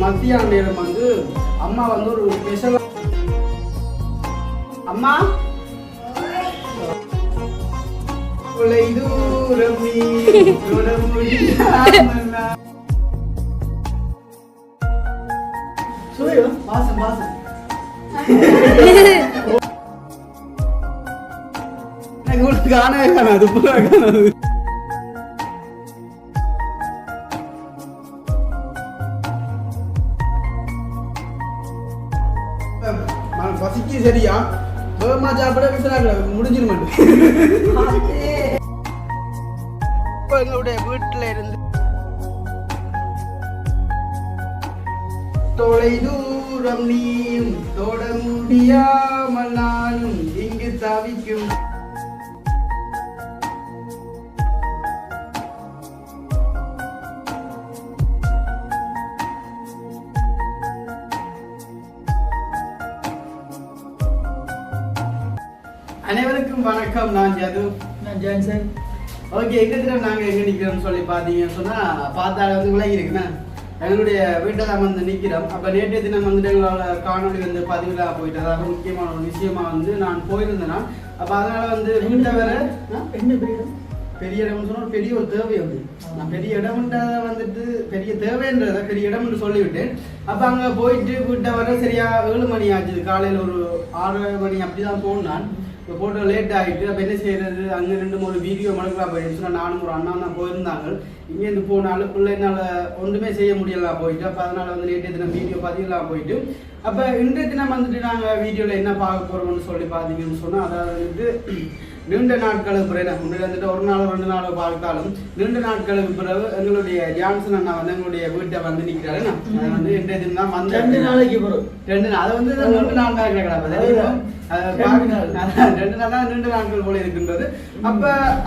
மத்தியான நேரம் வந்து அம்மா வந்து ஒரு ஸ்பெஷல் அம்மா? தொலை தூரம் நீ வாசம் வாசம். காணவே காணாது காணாது பசிக்கு சரியா வேகமா சாப்பிட விசாரணை முடிஞ்சிட மாட்டேன் இப்போ எங்களுடைய வீட்டில் இருந்து தொலை தூரம் நீயும் தொட முடியாமல் நானும் இங்கு தவிக்கும் வணக்கம் நான் ஜது. நான் ஜான்சன். ஓகே எங்க தினம் நாங்க எங்க நிக்கிறோம்னு சொல்லி பாத்தீங்கன்னு சொன்னா பார்த்தால வந்து விலகி இருக்குண்ணா எங்களுடைய வீட்டை தான் வந்து நிக்கிறோம். அப்ப நேற்றைய தினம் வந்துட்டு எங்களோட காணொளி வந்து பதிவிழா போயிட்டு அதாவது முக்கியமான ஒரு விஷயமா வந்து நான் போயிருந்தேன்னா அப்ப அதனால வந்து வீட்டை வேற? என்ன பேர்? பெரிய இடம்னு சொன்னா ஒரு பெரிய ஒரு தேவை வந்து நான் பெரிய இடம்ன்றத வந்துட்டு பெரிய தேவைன்றத பெரிய இடம்னு சொல்லிவிட்டேன். அப்ப அங்க போயிட்டு வீட்டை வர சரியா ஏழு மணி ஆச்சு. காலையில ஒரு ஆறு மணி அப்படிதான் போனான். இப்போ போட்டு லேட் ஆகிட்டு அப்போ என்ன செய்யறது அங்கே ரெண்டு மூணு வீடியோ மடக்கலாம் போயிடுச்சு. நான் நானும் ஒரு அண்ணா தான் போயிருந்தாங்க. இங்கேருந்து போனாலும் பிள்ளை என்னால் ஒன்றுமே செய்ய முடியலாம் போயிட்டு. அப்போ அதனால வந்து நேற்று தினம் வீடியோ பதிலாம் போயிட்டு. அப்போ இன்றைய தினம் வந்துட்டு நாங்கள் வீடியோவில் என்ன பார்க்க போகிறோம்னு சொல்லி பார்த்தீங்கன்னு சொன்னால் அதாவது வந்துட்டு நீண்ட நாட்களுக்கு பிறகு முன்னாடி வந்துட்டு ஒரு நாள் ரெண்டு நாள் பார்த்தாலும் நீண்ட நாட்களுக்கு பிறகு எங்களுடைய ஜான்சன் அண்ணா வந்து எங்களுடைய வீட்டை வந்து நிற்கிறாரு அது வந்து இன்றைய தினம் தான் வந்து ரெண்டு நாளைக்கு பிறகு. ரெண்டு நாள். அது வந்து ரெண்டு நாள் தான் அதுதான். ரெண்டு நாள். ரெண்டு நாட்கள் போல இருக்கின்றது. அப்ப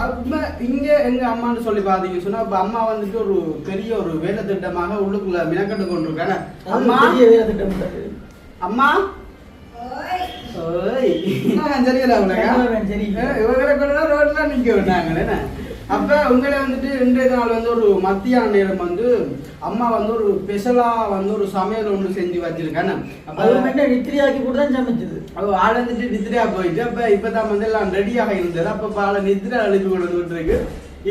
அப்ப இங்க எங்க அம்மான்னு சொல்லி பாத்தீங்க சொன்னா அப்ப அம்மா வந்துட்டு ஒரு பெரிய ஒரு வேலை திட்டமாக உள்ளுக்குள்ள மினக்கட்டு கொண்டிருக்காங்க. அம்மா? வேலை திட்டம். அம்மா? ஓய். உனக்கு. சரி. இவங்களை கொண்டு ரோட்ல நிக்க விட்டாங்களே அப்ப உங்களை வந்துட்டு இன்றைய நாள் வந்து ஒரு மத்தியான நேரம் வந்து அம்மா வந்து ஒரு ஸ்பெஷலா வந்து ஒரு சமையல் ஒன்று செஞ்சு வச்சிருக்கானே அப்ப அது என்ன நித்திரியாக்கி போட்டு தான் சமைச்சது. அவ ஆள் வந்துட்டு நித்ரா போயிட்டு அப்ப இப்பதான் வந்து எல்லாம் ரெடியாக இருந்தது. அப்ப ஆளை நித்ரா அழைப்பு கொண்டு வந்துட்டு இருக்கு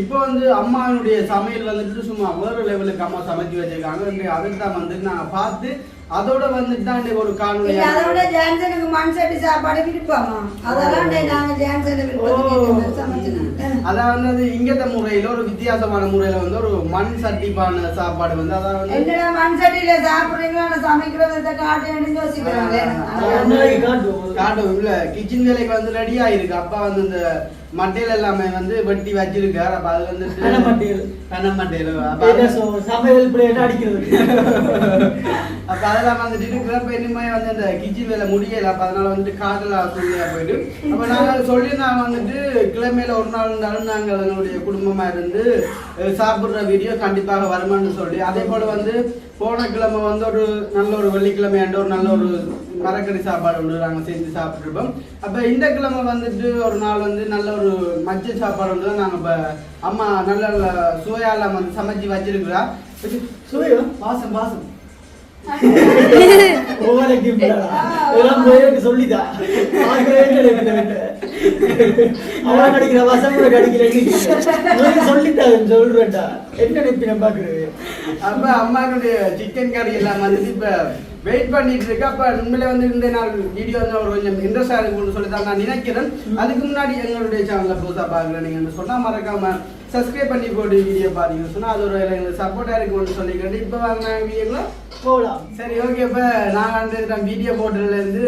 இப்போ வந்து அம்மாவுடைய சமையல் வந்துட்டு சும்மா வேற லெவலுக்கு அம்மா சமைச்சு வச்சிருக்காங்க. இன்றைக்கு அதை தான் வந்துட்டு நான் பார்த்து அதோட வந்துட்டு தான் இன்றைக்கு ஒரு காணொலி இல்ல, அதை விட ஜான்சனுக்கு மண் சட்டி சாப்பாடு விருப்பமா அதெல்லாம் நாங்க ஜான்சனை சமைச்சுனாங்க அதாவது அது இங்கத்த முறையில ஒரு வித்தியாசமான முறையில வந்து ஒரு மண் சட்டி பானை சாப்பாடு வந்து அதாவது என்னடா மண் சட்டியில சாப்பிடுறீங்களா சமைக்கிறத காட்டுன்னு யோசிக்கிறாங்க காட்டும் இல்ல கிச்சன் வேலைக்கு வந்து ரெடி ஆயிருக்கு. அப்பா வந்து இந்த மட்டையில எல்லாமே வந்து வெட்டி வச்சிருக்காரு. அப்ப அது வந்து கன மட்டையில். சமையல் பிளேட் அடிக்கிறது. அப்ப அதெல்லாம் வந்துட்டு இருக்கிறப்ப இனிமே வந்து அந்த கிச்சன் வேலை முடியல. அப்ப அதனால வந்துட்டு காதல சொல்லியா போயிட்டு. அப்ப நாங்க சொல்லியிருந்தாங்க வந்துட்டு கிழமையில ஒரு நாள் இருந்தாலும் நாங்கள் எங்களுடைய குடும்பமா இருந்து சாப்பிடுற வீடியோ கண்டிப்பாக வருமானு சொல்லி அதே போல வந்து போன கிழமை வந்து ஒரு நல்ல ஒரு வெள்ளிக்கிழமை ஆண்டு ஒரு நல்ல ஒரு மரக்கறி சாப்பாடு ஒன்று நாங்கள் செஞ்சு சாப்பிட்ருப்போம் அப்போ இந்த கிழமை வந்துட்டு ஒரு நாள் வந்து நல்ல ஒரு மச்ச சாப்பாடு ஒன்று தான் நாங்கள் இப்போ அம்மா நல்ல சுவையால் வந்து சமைச்சு வச்சிருக்கிறா. சுவையா? வாசம் வாசம். ஒவ்வொரு கிஃப்டா இதெல்லாம் போய் சொல்லிதா? பார்க்கவே அவன் அடிக்கிற வசம் கூட அடிக்கிறேன் சொல்லிட்டாங்க சொல்றேன்டா. என்ன நினைப்பின பாக்குறது அப்ப அம்மாவுடைய சிக்கன் கறி எல்லாம் வந்துட்டு இப்ப வெயிட் பண்ணிட்டு இருக்கு. அப்ப உண்மையில வந்து இந்த நாள் வீடியோ வந்து ஒரு கொஞ்சம் இன்ட்ரெஸ்டா இருக்கும்னு சொல்லி தான் நான் நினைக்கிறேன். அதுக்கு முன்னாடி எங்களுடைய சேனல்ல புதுசா பாக்குறேன் நீங்க சொன்னா மறக்காம சப்ஸ்கிரைப் பண்ணி போட்டு வீடியோ பாத்தீங்கன்னு சொன்னா அது ஒரு எங்களுக்கு சப்போர்ட்டா இருக்கும்னு சொல்லிக்கிறேன். இப்ப வாங்க வீடியோங்களா போலாம். சரி ஓகே இப்ப நான் வந்து வீடியோ போட்டதுல இருந்து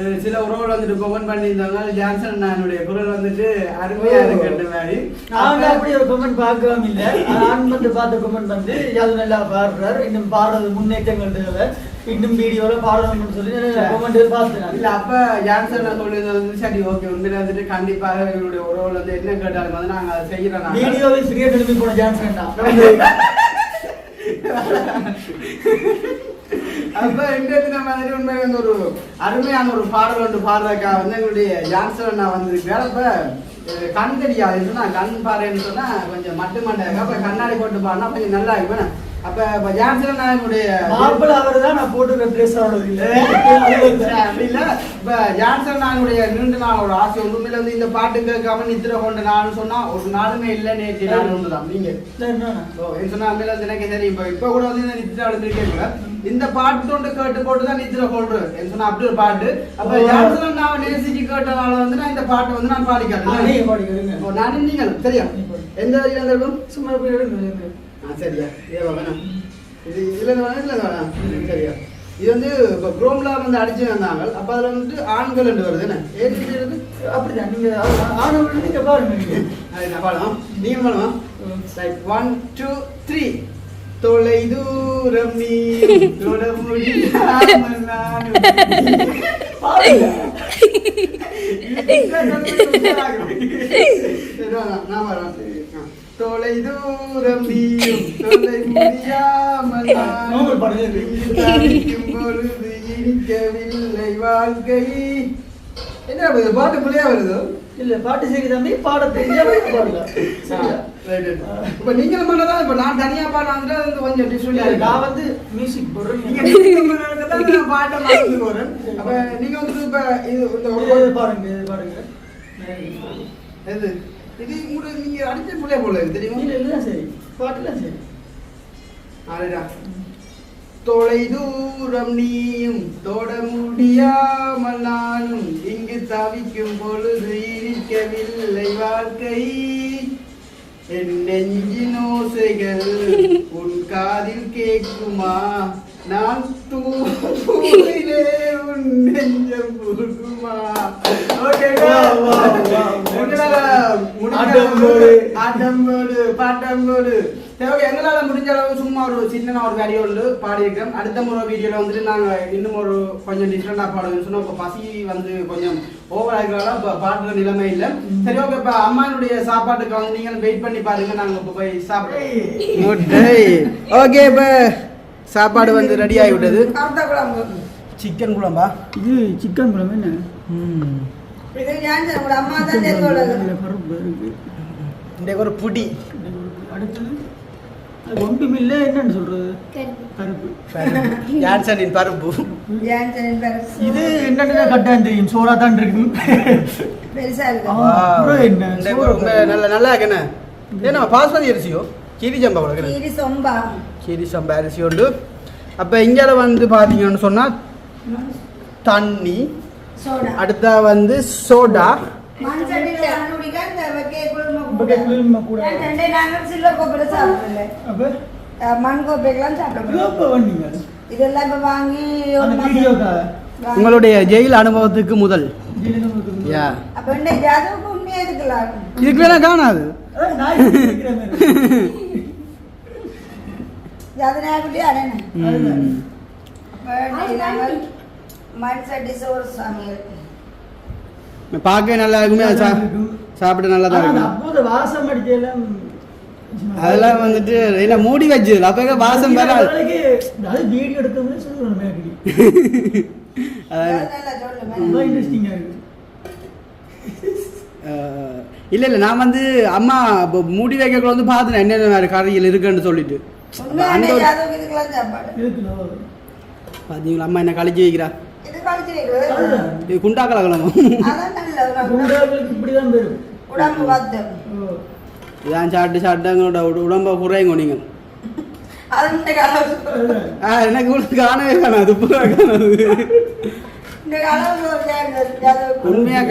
அஹ், சில உறவுகள் வந்துட்டு கமெண்ட் பண்ணியிருந்தாங்க. ஜான்சன் நானுடைய குரல் வந்துட்டு அருமையா இருக்குன்ற மாதிரி. அப்ப- அப்படி ஒரு கமெண்ட் பார்க்கவும் இல்லை. நான் வந்து பார்த்த கமெண்ட் வந்து அது நல்லா பாடுறாரு? இன்னும் பாடுறது முன்னேற்றங்கள் இன்னும் வீடியோல பாடணும்னு சொல்லி கமெண்ட் பார்த்தேன் இல்ல. அப்ப ஜான்சன் நான் சொல்லியிருந்தது வந்து சரி ஓகே உண்மையில வந்துட்டு கண்டிப்பாக எங்களுடைய உறவுகள் வந்து என்ன கேட்டாலும் வந்து நாங்க அதை செய்யறோம் நாங்க. வீடியோவில் சிறிய திரும்பி போன சான்ஸ் வேண்டாம் அப்ப இந்த தினம் மாதிரி உண்மையில வந்து ஒரு அருமையான ஒரு பாடல் ஒன்று பாடுறதுக்காக வந்து எங்களுடைய ஜான்சன் நான் வந்திருக்கேன் அப்ப கண் தெரியாது கண் பாருன்னு சொன்னா கொஞ்சம் மட்டு அப்ப கண்ணாடி போட்டு பாடினா கொஞ்சம் நல்லா இருக்கும் அப்ப ஜான்சன் நாயனுடைய மாப்பிள்ளை அவர் தான் நான் ட்ரெஸ் இல்லை வந்து அப்படி இல்ல இப்ப ஜான்சன் நாயனுடைய நீண்ட நாளோட ஆசை. ஒண்ணுமில்ல வந்து இந்த பாட்டு கேட்காம நித்திர கொண்டு நான் சொன்னா ஒரு நாளுமே இல்ல நேற்று நான் ஒண்ணுதான் நீங்க? சொன்னா அம்மையில வந்து எனக்கு சரி. இப்ப இப்ப கூட வந்து இந்த நித்திர அழுந்திருக்கேன் இந்த பாட்டு தொண்டு கேட்டு போட்டு தான் நித்திர கொள்றேன் சொன்னா அப்படி ஒரு பாட்டு. அப்ப. ஜான்சன் நான் நேசிச்சு கேட்டனால வந்து நான் இந்த பாட்டை வந்து நான். ஓ, நானும் நீங்களும். சரியா. எந்த சும்மா போய் ஆ சரியா. இதே வேணாம். இது இதுல வேணாம் சரியா. இது வந்து இப்போ வந்து அடிச்சு வந்தாங்க. அப்ப அதுல வந்துட்டு ஆண்கள் ரெண்டு வருது என்ன? இருக்கு அப்படிதான் நீங்க ஆனவர்கள் நீங்க பாருங்க. நீங்க அது நான் பாடலாம். நீங்க பாடலாம். ஒன் டூ த்ரீ தொலை தூரம் நீ தொட முடியாமல் நானும் பாருங்க. நான் வரேன் தொலை தூரம் நீயும் தொலை முடியாமல் பொழுது இனிக்கவில்லை வாழ்க்கை. என்ன இது பாட்டு புள்ளியா வருது? இல்ல பாட்டு சரி தம்பி பாட தெரிஞ்சா பாடலாம். இப்ப நீங்களும் பண்ணதான் இப்ப நான் தனியா பாடுறது வந்து கொஞ்சம் டிஃப்ரெண்டா நான் வந்து மியூசிக் போடுறேன். நீங்க நீங்க நீங்க பாட்டை மாத்தி போறேன் அப்ப நீங்க வந்து இப்ப இது இந்த ஒரு இது பாருங்க பாருங்க. எது? இது கூட நீங்க அடிச்ச புள்ளைய போல இருக்கு தெரியுமா? இல்ல இல்ல சரி. பாட்டுலாம் சரி. ஆடுடா தொலை தூரம் நீயும் தொட முடியாமல் நானும் இங்கு தவிக்கும் பொழுது இருக்கவில்லை வாழ்க்கை. என் நெஞ்சின் ஓசைகள் உன் காதில் கேட்குமா? நான் தூரிலே உன் நெஞ்சம் புகுமா ஓகே Wow, wow, wow. ஆட்டம்போடு. ஆட்டம்போடு பாட்டம்போடு சரி ஓகே எங்களால முடிஞ்ச அளவு சும்மா ஒரு சின்ன ஒரு வீடியோ வந்து பாடியிருக்கோம் அடுத்த முறை வீடியோல வந்துட்டு நாங்க இன்னும் ஒரு கொஞ்சம் டிஃப்ரெண்டா பாடுவோம் சொன்னா இப்போ பசி வந்து கொஞ்சம் ஓவர் ஆகிறதால இப்போ பாடுற நிலைமை இல்லை. சரி ஓகே இப்போ அம்மானுடைய சாப்பாட்டுக்கு வந்து நீங்களும் வெயிட் பண்ணி பாருங்க. நாங்க இப்போ போய் சாப்பிடுவோம் ஓகே இப்போ சாப்பாடு வந்து ரெடி ஆகிவிட்டது. சிக்கன் குழம்பா? இது சிக்கன் குழம்பு என்ன? பருப்பு இன்றைக்கு ஒரு புடி. அடுத்தது? அது ஒன்றும் இல்லை. என்னன்னு சொல்றது? ஜான்சனின் பருப்பு. ஜான்சனின் பேர் இது என்னன்னு கட்டாயம் தெரியும். சோறா தான் இருக்கு. என்ன? நல்ல நல்லா இருக்குண்ணே ஏன்னா பாஸ்மதி அரிசியோ? கீரி சம்பா கொடுக்குறேன் கீரி சொம்பா. கீரி சம்பா அரிசி உண்டு அப்போ இங்கே வந்து பார்த்தீங்கன்னு சொன்னால் தண்ணி சோடா அடுத்தா வந்து சோடா உங்களுடைய ஜெயில் அனுபவத்துக்கு முதல் இதுக்கு வேணா காணாது சோறு சமையல் பார்க்க நல்லா இருக்குமே சா- சாப்பிட நல்லா தான் இருக்கும் வாசம் அடிச்செல்லாம் அதெல்லாம் வந்துட்டு இல்லை மூடி வச்சது அப்போ வாசம் நாளைக்கு அது வீடியோ எடுத்தோம்னு சொல்லுவேன் இல்ல இல்ல நான் வந்து அம்மா இப்போ மூடி வைக்கக்குள்ள வந்து பார்த்தேன் என்னென்ன வேற கறிகள் இருக்குன்னு சொல்லிட்டு பாத்தீங்களா? அம்மா என்ன கழிச்சு வைக்கிறா இது குண்டா ஓ. இதான் சாப்பிட்டு சாப்பிட்டு எங்களோட உட- உடம்ப குறையுங்க நீங்க. எனக்கு இவ்வளவு காணவே காணாது உண்மையா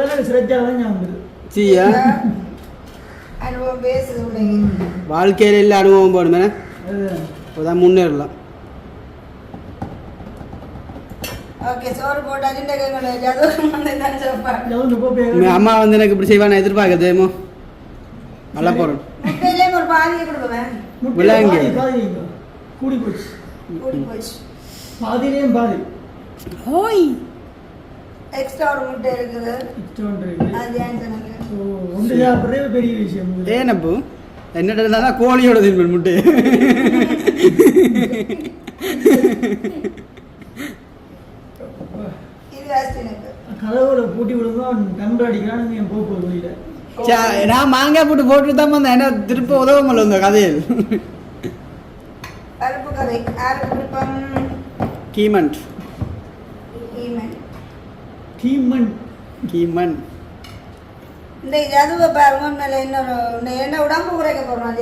அளவு சிறைச்சாதான் ஞாபகம் அனுபவம் பேசுது உடைங்க வாழ்க்கையில இல்ல அனுபவம் போடுமே. அப்பதான் முன்னேறலாம். அம்மா வந்து எனக்கு இப்படி செய்வான்னு எதிர்பார்க்க தெரியுமோ நல்லா போறோம். கூடி போச்சு. பாதியிலையும் பாதி. ஓய். எக்ஸ்ட்ரா ஒரு முட்டை இருக்குது. அது ஜான்சனுக்கு ஓ, ஒன்று சாப்பிட்றதே பெரிய விஷயம் ஏனப்பு என்னட்ட இருந்தா தான் கோழியோட தின்பன் முட்டை. கதவுல பூட்டி விடுங்க அவன் கண்டு அடிக்கிறான்னு என் நான் மாங்காய் போட்டு போட்டு தான் வந்தேன். என்ன திருப்ப கதையில். பருப்பு கறி யாருக்கு விருப்பம். கீமண்ட். கீமன் இந்த ஜதுவை பாருங்க நல்ல இன்னொரு என்ன உடம்பு குறைக்க போறோம்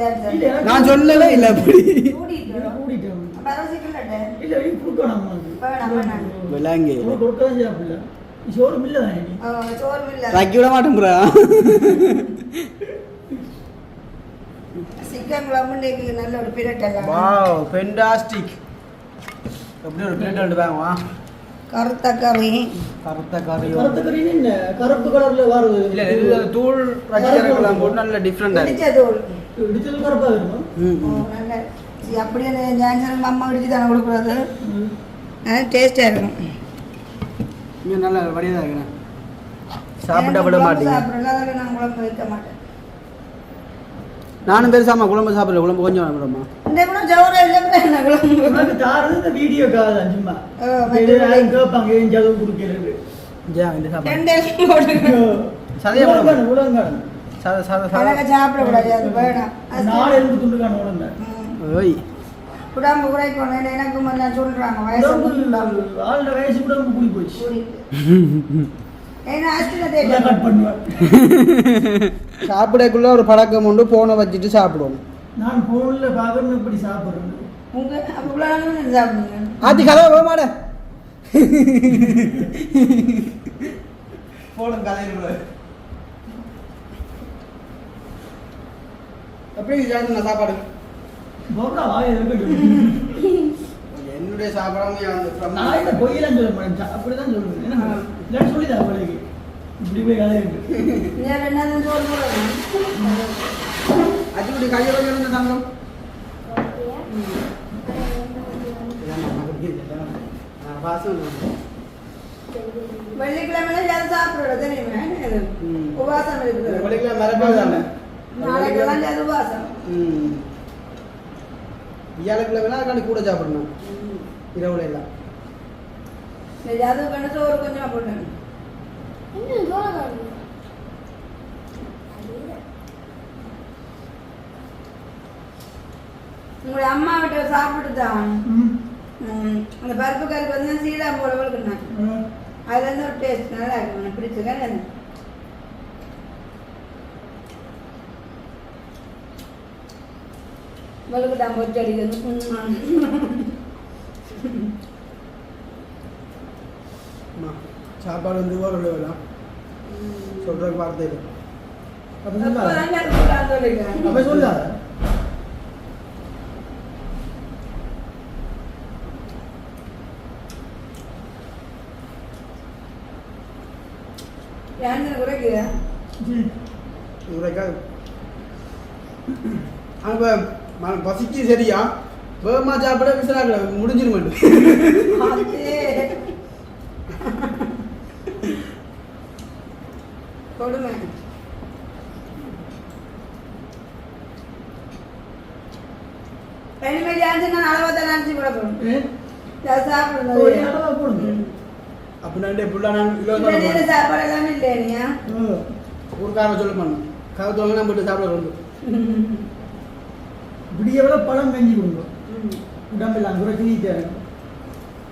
நான் சொல்லவே இல்லை அப்படி. விளாங்கு. இல்ல இல்ல ரக்கி விட மாட்டேங்கிறா சிக்கன் குழம்பு நல்ல ஒரு பிரட்டல் வாவ் ஃபென்டாஸ்டிக் எப்படி ஒரு பிளேட் ரெண்டு வாங்குவா கருத்த கறி கருத்த கறி கருத்து கறின்னு என்ன? கருப்பு கலர்ல வருது. இல்ல இது தூள் ரசிகர்கள்லாம் போட்டு நல்ல டிஃப்ரெண்டா இருக்கு பிடிச்ச தூள். இடிச்சது கருப்பா வருமா? ம், ஓ, ம். நல்ல சரி, அப்படியே ஜான்சன் அம்மா இடிச்சு தானே கொடுக்குறது. அது டேஸ்டாக இருக்கும். இங்க நல்ல வடிவா இருக்கிறேன் சாப்பிட்ட விட மாட்டீங்க. சாப்பிடல? அதில் நான் குழம்பு வைக்க மாட்டேன். நானும் பெருசாமா குழம்பு சாப்பிடல. குழம்பு கொஞ்சம் விடமா கூட ஜவுரம் இல்லை உனக்கு தாரது இந்த வீடியோக்காக தான் சும்மா. கேட்பாங்க, ஏன் ஜவு கொடுக்கிறது? ஜா இந்த சாப்பாடு ரெண்டு எல்லாம் போட்டுக்கணும் சதையா உலங்கான, உலங்கான. சத சத சத எனக்கு சாப்பிடக்கூடாது அது வேணாம் அது நாலு எலும்பு துண்டுக்கான உலங்கான. ம். ஓய் உடம்பு குறைக்கணும் எனக்கு எல்லாம் சொல்றாங்க வயசு உடம்பு, ஆளுட வயசு கூட போச்சு. சாப்பிடக்குள்ள ஒரு பழக்கம் உண்டு போனை வச்சுட்டு சாப்பிடுவோம் நான் போன்ல பார்க்கணும் இப்படி சாப்பிடுறேன் உங்க அப்ப இவ்வளோ நாளும் சாப்பிடுங்க ஆத்தி கதை போக மாட. போடும் கதை அப்படியே ஜாதி சாப்பாடு. போகா வாயை இருக்கட்டும். என்னுடைய சாப்பிடாம நான் இந்த பொய்யெல்லாம் சொல்ல மாட்டேன் அப்படிதான் சொல்லுவேன். என்ன இல்லைன்னு சொல்லிதான் அவளுக்கு இப்படி போய் கதை இருக்கு. அச்சுக்குட்டி கையோட இருந்த தங்கம்? வெள்ளிக்கிழமை சாப்பிடுறது தெரியுமா? இது? ம். உபவாசம் இருக்குது. வெள்ளிக்கிழமை மரபாக தானே? நாளைக்கெல்லாம் அது உபவாசம். ம். வியாழக்கிழமை அதுக்காண்டி கூட சாப்பிடணும். இரவுல எல்லாம். அது கண்டு சோறு கொஞ்சமா போட்டேன் உங்களுடைய அம்மா கிட்ட சாப்பிட்டு தான் ம். ம், அந்த பருப்பு கறி வந்து சீடா போல வளர்க்குனாங்க ம். அதுல இருந்து ஒரு டேஸ்ட் நல்லா இருக்கும். எனக்கு பிடிச்சிருக்கேன் வலுக்குட்டான் பொச்சு அடிக்கிறது சாப்பாடு வந்து ஒரு எல்லாம் சொல்றதுக்கு வார்த்தை இல்லை அப்ப சொல்லாத. அப்பதான் எனக்கு கூட்டான் சொல்லிக்கிறேன் அப்ப சொல்லாத. ஏன்னு குறைக்குதா சரி. இவரைக்காது அங்க ம- பசிக்கு சரியா? வேகமா சாப்பிட விசிலாக்கல முடிஞ்சிட மாட்டேன் அதே. கொடுமை. ஜான்சன் நான் அளவா தான் நினச்சி கூட போகணும் ஏ? அப்படின்னா புள்ள நான் நீல சாப்பாடு எல்லாமே இல்லையா. ஒரு காரணம் சொல்ல கதை தோங்க நம்ம போட்டு சாப்பிட வந்து இப்படி எவ்வளவு பழம் கஞ்சி கொடுங்க உடம்பெல்லாம் குறைச்சி நீ தரணும்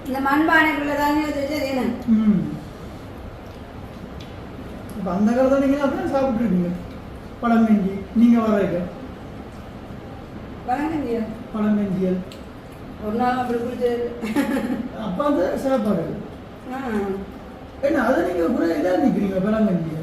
இந்த மண்பானைக்குள்ள தானே வச்சு என்ன ம். இப்ப அந்த காலத்துல நீங்க அப்படியே சாப்பிட்டுருக்கீங்க பழம் கஞ்சி நீங்க வர்றீங்க வணக்கங்க பழம் கஞ்சியல் ஒரு நாள் அப்படி குடிச்சது அப்ப அந்த சாப்பாடு ஆ. என்ன அதை நீங்க கூட இதாக நிற்கிறீங்க பழம் கஞ்சி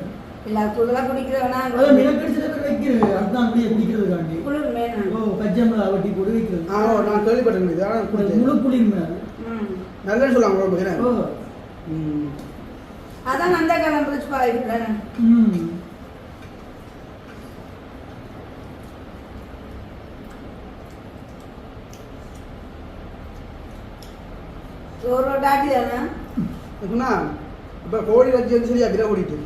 இல்ல குளிரெல்லாம் குடிக்கிறவனா? அதான் பேர் வைக்கிறது அதுதான் அப்படியே குடிக்கிறதுக்காண்டி. குளிர் மேனா ஓ பச்சைமிளகா வட்டி போட்டு வைக்கிறது. ஆ நான் கேள்விப்பட்டேன் இது ஆனால் அது குடிச்சேன் முழு குளிர்மை அது ம். நல்லன்னு சொல்லுவாங்க ரொம்ப பேர். ஓ. ம். அதான் அந்த காலம் பிடிச்சி பழகிட்டேன் ம். சோறு டாட்டி தானே? எப்படின்னா இப்போ கோழி வச்சு வந்து சரியா கிலோ ஓடிட்டு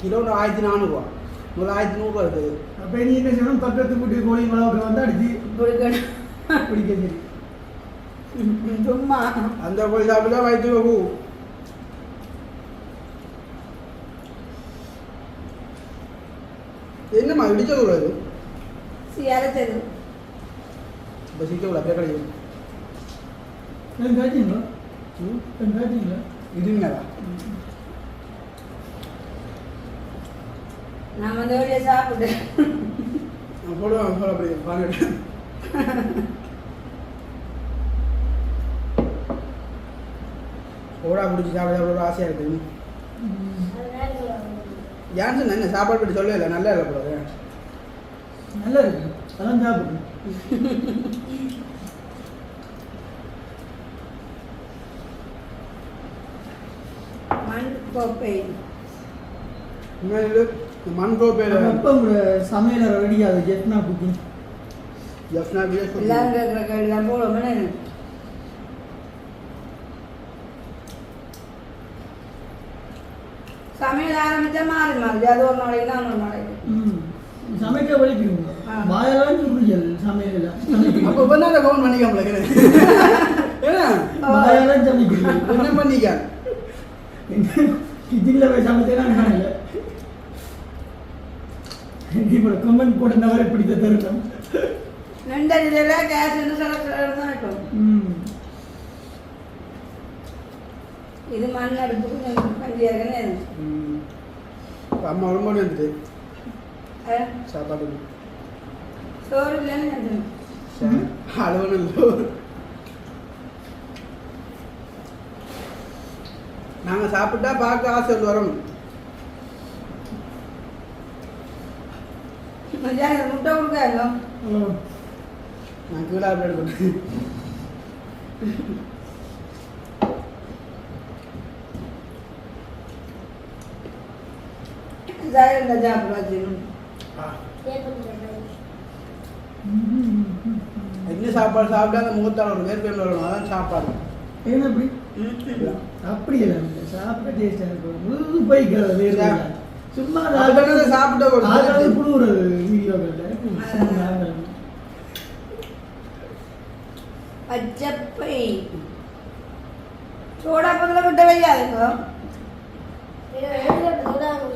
கிலோ ஆயிரத்தி நானூறுரூவா முதல்ல ஆயிரத்தி நூறுரூவா இருக்குது அப்ப நீ என்ன செய்யணும் பக்கத்து வீட்டு கோழி மிளகு வந்து அடிச்சு பிடிக்க சரி சும்மா அந்த கோழி சாப்பிட்டா வயிற்று பூ என்னம்மா இடிச்ச கூடாது இப்போ சிக்க கூட அப்படியே கிடைக்கும் இதுங்கடா நான் வந்து வெளியே சாப்பிட்டேன் போடுவாங்க போட அப்படி பாருங்க ஓடா பிடிச்சி சாப்பிட சாப்பிட ஆசையாக இருக்குது ஜான்சன் என்ன சாப்பாடு பற்றி சொல்லவே இல்லை நல்லா இல்லை போல நல்லா இருக்கு அதான் சாப்பிடுறேன் மண் கோப்பை உண்மையிலே மண் கோப்பையில் எப்போ உங்களோட சமையல் ரெடியாது ஜெட்னா குக்கிங் பிஎஸ் எல்லாம் போடுவோமே. சமையல் ஆரம்பிச்சா மாறி மாறுது. அது ஒரு நாளைக்கு நான் ஒரு நாளைக்கு. ம். சமைக்க வலிக்குங்க ஆ. வாயெல்லாம் சுருஜல் சமையல் எல்லாம் அப்போ சமைக்கிறீங்க என்ன ஃபோன் பண்ணிக்காமல ஏன்னா வாயெல்லாம் சமைக்கிறீங்க என்ன பண்ணிக்க? கிச்சனில் போய் சமைச்சேன்னா காணல இப்போ கமெண்ட் போட்டவரை பிடித்த தருணம் நெண்டரில கேஸ் சொல்ல தான் இருக்கும் ம் இது மண் அடுப்புக்கு. இப்ப அம்மா ரொம்ப வந்துட்டு சாப்பாடு சோறு இல்லைன்னு நினைச்சேன் அளவனும் இல்லை நாங்கள் சாப்பிட்டா பார்க்க ஆசை வந்து வரணும் மத்தியானம் முட்டை கொடுக்காதோ நான் கீழே ஜாயிரம் தான் சாப்பிட வச்சுக்கணும் என்ன சாப்பாடு சாப்பிட்டா அந்த முகத்தால் ஒரு வேர்ப்பேன் வரணும் அதான் சாப்பாடு. ஏன் அப்படி? அப்படி இல்லை சாப்பிட டேஸ்டாக இருக்கும். முழு போய்க்கிறது வேறு சும்மா சாப்பிட்ட ஒரு பச்சப்பை சோடா பதில் விட்ட வையாதுங்க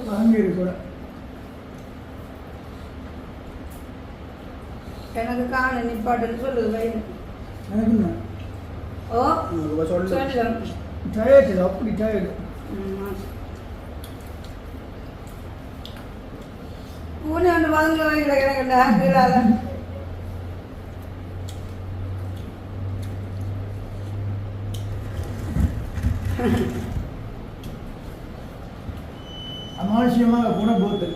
வாங்கிடு கூட எனக்கு காண நிப்பாட்டுன்னு சொல்லுது வயிறு எனக்கு ஓ சொல்லு டயர்டு அப்படி டயர்டு பூனை ஒன்று கிடக்கண்டா அமானுஷ்யமாக போத்து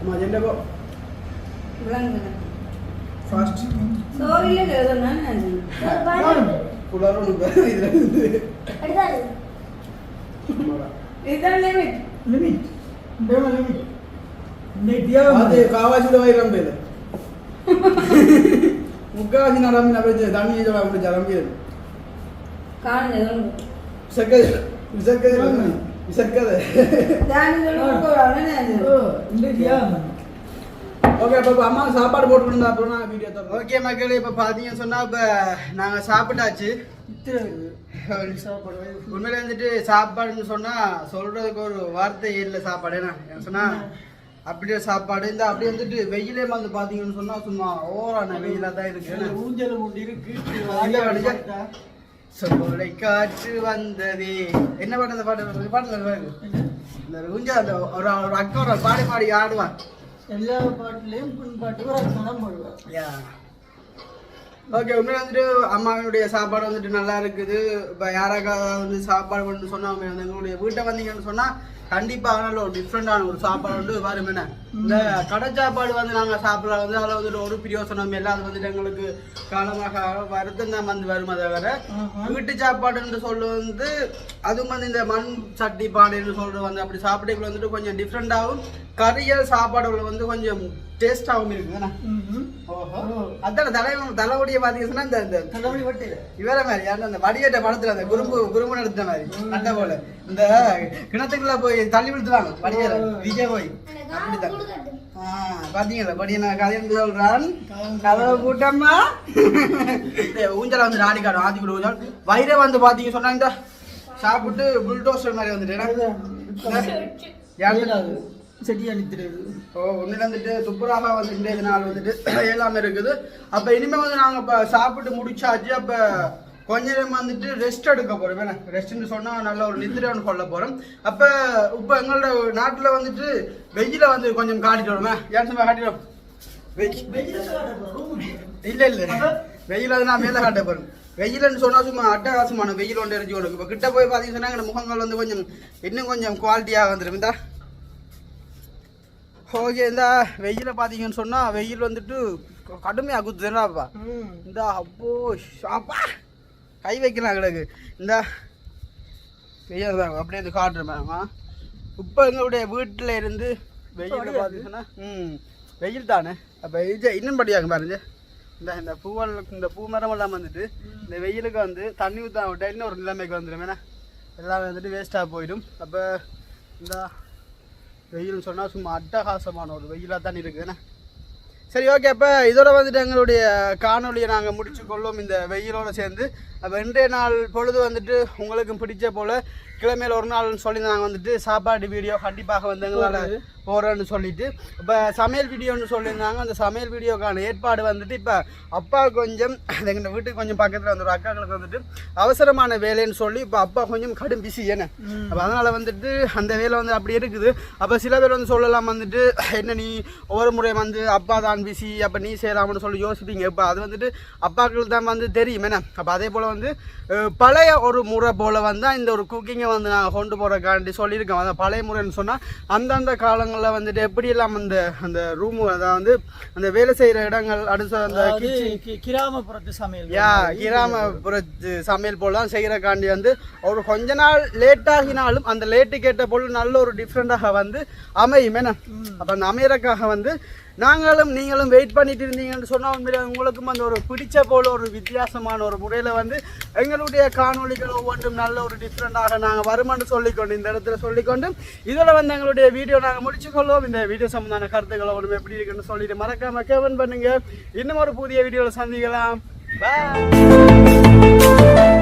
அம்மா ஜெண்டபோ விளங்குது ஃபாஸ்ட் சோறிலே எழுதணும் குளரும் இதில் இருந்து இதுதான் லிமிட் லிமிட் இந்த லிமிட் இந்த அது தியாகம் காவாசியில் வைரம் பேர் முக்காவாசி நான் ரம்பி நான் தண்ணி சொல்ல அப்படி ரம்பியது காணுது விசக்கது விசக்கது விசக்கது தானி சொல்லி ஓ இந்த தியாகம் ஓகே அப்போ அம்மா சாப்பாடு போட்டுருந்தா அப்புறம் நான் வீடியோ தரோம் ஓகே மக்களே இப்போ பார்த்தீங்கன்னு சொன்னால் இப்போ நாங்கள் சாப்பிட்டாச்சு. சாப்பாடு உண்மையில வந்துட்டு சாப்பாடுன்னு சொன்னால் சொல்கிறதுக்கு ஒரு வார்த்தை இல்லை சாப்பாடு. என்ன? சொன்னால் அப்படியே சாப்பாடு. இந்த அப்படியே வந்துட்டு வெயிலே வந்து பார்த்தீங்கன்னு சொன்னால் சும்மா ஓரான வெயிலாக தான் இருக்கு? ஊஞ்சல் உண்டு இருக்கு. சோலை காற்று வந்ததே. என்ன பாட்டு அந்த பாட்டு? பாருங்க இந்த ஊஞ்சல் அந்த ஒரு ஒரு அக்கா ஒரு பாடி பாடி ஆடுவான். எல்லா பாட்டுலயும் புண் பாட்டு போடுவார் ஓகே உண்மையில வந்துட்டு அம்மாவினுடைய சாப்பாடு வந்துட்டு நல்லா இருக்குது இப்போ யாராக்காவது வந்து சாப்பாடு பண்ணு சொன்னா வந்து எங்களுடைய வீட்டை வந்தீங்கன்னு சொன்னா கண்டிப்பாக நல்ல ஒரு டிஃப்ரெண்டான ஒரு சாப்பாடு வந்து பாருங்க என்ன இந்த கடை சாப்பாடு வந்து நாங்க சாப்பிடலாம் வந்து அதில் வந்துட்டு ஒரு பிரியோசனம் எல்லாம் அது வந்துட்டு எங்களுக்கு காலமாக வருத்தம் தான் வந்து வருமா தவிர வீட்டு சாப்பாடுன்னு சொல்ல வந்து அதுவும் வந்து இந்த மண் சட்டி பானைன்னு சொல்றது வந்து அப்படி சாப்பிடக்குள்ள வந்துட்டு கொஞ்சம் டிஃப்ரெண்டாகவும் கறியல் சாப்பாடுகள் வந்து கொஞ்சம் டேஸ்டாகவும் இருக்குதுண்ணா. அதான் தலை தலைவடிய பாத்தீங்கன்னா இந்த தலைவலி வட்டையில இவர மாதிரி யாரும் அந்த வடிகட்ட படத்துல அந்த குறும்பு குறும்பு நடத்த மாதிரி. அந்த போல. இந்த கிணத்துக்குள்ள போய் தள்ளி விழுத்துவாங்க வடிகர விஜய் போய். பாத்தீங்களா? படிய கதைன்னு சொல்றான் கதவை கூட்டம்மா. ஊஞ்சல வந்து ராணி காடும் ஆதி கூட ஊஞ்சல். வயிறை வந்து பாத்தீங்க சொன்னாங்க சாப்பிட்டு புல்டோசர் மாதிரி வந்துட்டேன் ஏழாவது செடியா நிற்கிறது. ஓ ஒன்றுல வந்துட்டு துப்புராக வந்துட்டு இந்த நாள் வந்துட்டு எல்லாமே இருக்குது. அப்ப இனிமே வந்து நாங்க இப்ப சாப்பிட்டு முடிச்சாச்சு அப்ப கொஞ்ச நேரம் வந்துட்டு ரெஸ்ட் எடுக்க போறோம். வேணா ரெஸ்ட்னு சொன்னா நல்ல ஒரு நித்திரை ஒன்று கொள்ள போறோம். அப்ப இப்ப எங்களோட நாட்டுல வந்துட்டு வெயில வந்து கொஞ்சம் காட்டிட்டு வருமே? ஏன் சும்மா காட்டிடும் இல்ல இல்ல. வெயில் அது நான் மேல காட்ட போறேன் வெயில்னு சொன்னா சும்மா அட்டகாசமான வெயில் ஒன்று எரிஞ்சு கொடுக்கும் இப்ப கிட்ட போய் பாத்தீங்கன்னா எங்க முகங்கள் வந்து கொஞ்சம் இன்னும் கொஞ்சம் குவாலிட்டியா வந்துடும் இந்தா. ஓகே இந்த. வெயில பாத்தீங்கன்னு சொன்னா வெயில் வந்துட்டு கடுமையா குத்துதுன்னாப்பா இந்த அப்போ அப்பா. கை வைக்கலாம் கிடக்கு. இந்த வெயில் தான். அப்படியே இது காட்டுறேன் மேம். இப்போ எங்களுடைய வீட்டில் இருந்து வெயில் பார்த்தீங்கன்னா ம் வெயில் தானே. அப்போ இது இன்னும் படியாங்க பாருங்க. இந்த இந்த பூவல் இந்த பூ மரம் எல்லாம் வந்துட்டு இந்த வெயிலுக்கு வந்து தண்ணி ஊற்ற விட்டா ஒரு நிலைமைக்கு வந்துடும் ஏன்னா எல்லாமே வந்துட்டு வேஸ்ட்டாக போயிடும். அப்போ இந்த வெயில்னு சொன்னால் சும்மா அட்டகாசமான ஒரு வெயிலாக தான் இருக்குது என்ன சரி ஓகே அப்போ இதோட வந்துட்டு எங்களுடைய காணொலியை நாங்கள் முடிச்சு கொள்ளும் இந்த வெயிலோடு சேர்ந்து. அப்போ இன்றைய நாள் பொழுது வந்துட்டு உங்களுக்கும் பிடிச்ச போல் கிழமையில் ஒரு நாள்னு சொல்லி நாங்கள் வந்துட்டு சாப்பாடு வீடியோ கண்டிப்பாக வந்து எங்களால் போகிறோன்னு சொல்லிட்டு இப்போ சமையல் வீடியோன்னு சொல்லியிருந்தாங்க. அந்த சமையல் வீடியோக்கான ஏற்பாடு வந்துட்டு இப்போ அப்பா கொஞ்சம் எங்கள் வீட்டுக்கு கொஞ்சம் பக்கத்தில் வந்து ஒரு அக்காக்களுக்கு வந்துட்டு அவசரமான வேலைன்னு சொல்லி இப்போ அப்பா கொஞ்சம் கடும் பிஸி என்ன அப்போ அதனால் வந்துட்டு அந்த வேலை வந்து அப்படி இருக்குது. அப்போ சில பேர் வந்து சொல்லலாம் வந்துட்டு என்ன நீ ஒவ்வொரு முறை வந்து அப்பா தான் பிஸி அப்போ நீ செய்யலாம்னு சொல்லி யோசிப்பீங்க. இப்போ அது வந்துட்டு அப்பாக்களுக்கு தான் வந்து தெரியும் என்ன? அப்போ அதே போல் வந்து பழைய ஒரு முறை போல் வந்து இந்த ஒரு குக்கிங்கை வந்து நாங்கள் கொண்டு போகிறக்காண்டி சொல்லியிருக்கோம். அதான் பழைய முறைன்னு சொன்னால் அந்தந்த காலங்களில் வந்துட்டு எப்படியெல்லாம் அந்த அந்த ரூமு அதான் வந்து அந்த வேலை செய்கிற இடங்கள் அடுத்த அந்த அதாவது கிராமப்புறத்து சமையல் யா கிராமப்புறத்து சமையல் போல தான் செய்கிறக்காண்டி வந்து ஒரு கொஞ்ச நாள் லேட் ஆகினாலும் அந்த லேட்டு கேட்ட போல நல்ல ஒரு டிஃப்ரெண்ட்டாக வந்து அமையும். என்ன? அப்போ அந்த அமையறக்காக வந்து நாங்களும் நீங்களும் வெயிட் பண்ணிட்டு இருந்தீங்கன்னு சொன்னால் உண்மையிலே உங்களுக்கும் அந்த ஒரு பிடிச்ச போல ஒரு வித்தியாசமான ஒரு முறையில் வந்து எங்களுடைய காணொலிகள் ஒவ்வொன்றும் நல்ல ஒரு டிஃப்ரெண்ட்டாக நாங்கள் வருமானு சொல்லிக்கொண்டு இந்த இடத்துல சொல்லிக்கொண்டு இதில் வந்து எங்களுடைய வீடியோ நாங்கள் முடிச்சுக்கொள்வோம். இந்த வீடியோ சம்பந்தமான கருத்துக்களை ஒன்றும் எப்படி இருக்குன்னு சொல்லிட்டு மறக்காம கேவன் பண்ணுங்க. இன்னும் ஒரு புதிய வீடியோவில் சந்திக்கலாம். பாய்